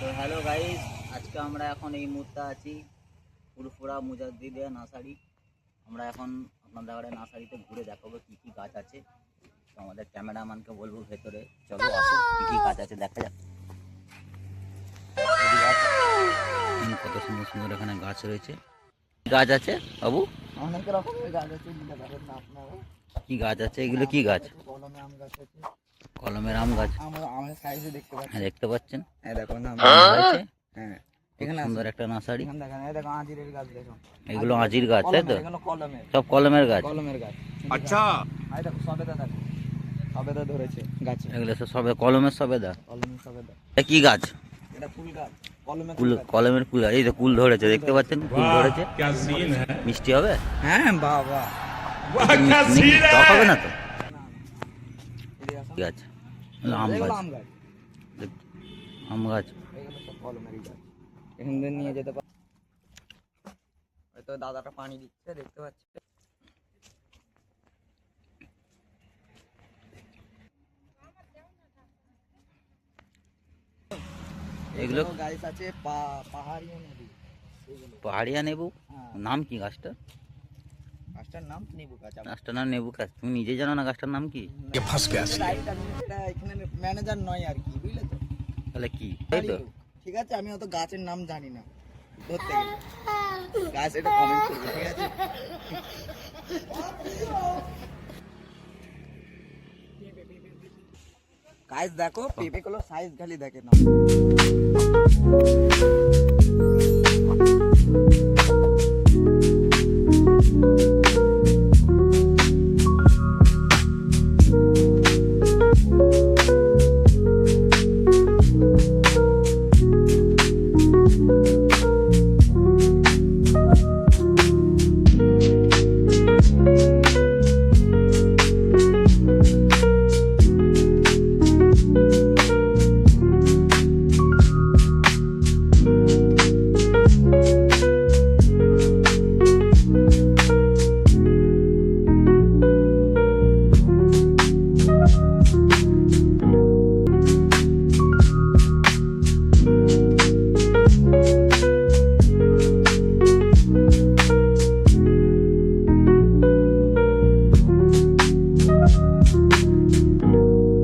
তো hello guys আজকে আমরা এখন এই মুহূর্তে আছি ফুরফুরা মুজাদ্দিদিয়া নার্সারি। আমরা এখন আপনাদের আগে নার্সারিতে ঘুরে দেখাবো কি কি গাছ আছে। তো আমাদের ক্যামেরাম্যানকে বলব ভেতরে। চলো আসো কি কি গাছ আছে দেখা যাক। কত সুন্দর সুন্দর এখানে গাছ রয়েছে। গাছ আছে বাবু? অনেক রকমের গাছ আছে কি গাছ আছে? এগুলো কি গাছ? কলমে আম গাছ আছে। কলমের আম গাছ। আমরা সাইজে দেখতে পাচ্ছি। হ্যাঁ দেখতে পাচ্ছেন? হ্যাঁ? দেখো হ্যাঁ এখানে সুন্দর একটা নার্সারি। এখানে দেখেন এই দেখো আঁজিরের গাছ দেখো এগুলো আজির গাছ তাই তো? কলমের, সব কলমের গাছ। কলমের গাছ। আচ্ছা। এই দেখো সবেদা দেখো সবেদা ধরেছে গাছে। এগুলো সবে কলমের সবেদা? কলমের সবেদা। এটা কি গাছ? এটা ফুল গাছ। কলমের কুল কলমের কুল এই তো কুল ধরেছে দেখতে পাচ্ছেন? কুল ধরেছে। মিষ্টি হবে? হ্যাঁ বাহ বাহ। টক হবে না তো এদিকে আসো। ঠিক আছে এগুলো আম এগুলো গাছ আম গাছ দেখ- আম গাছ এগুলো সব কলমেরই গাছ এখান থেকে নিয়ে যেতে পার হয়তো দাদাটা পানি দিচ্ছে দেখতে পাচ্ছি এগুলো গাছ আছে পা- পাহাড়ি নদী এগুলো পাহাড়িয়া নেবু হ্যাঁ নাম কি গাছটা গাছটার নাম নেবু গাছ। গাছটার নাম নেবু গাছ। তুমি নিজে জানো না গাছটার নাম কি? এখানে ম্যানেজার নয় আর কি বুঝলে তো? তাহলে কি? তাই তো। ঠিক আছে আমি অত গাছের নাম জানি না। ধরতে গাছ এটা কমেন্ট করবে ঠিক আছে? গাছ দেখো পেঁপে গুলো সাইজ খালি দেখে না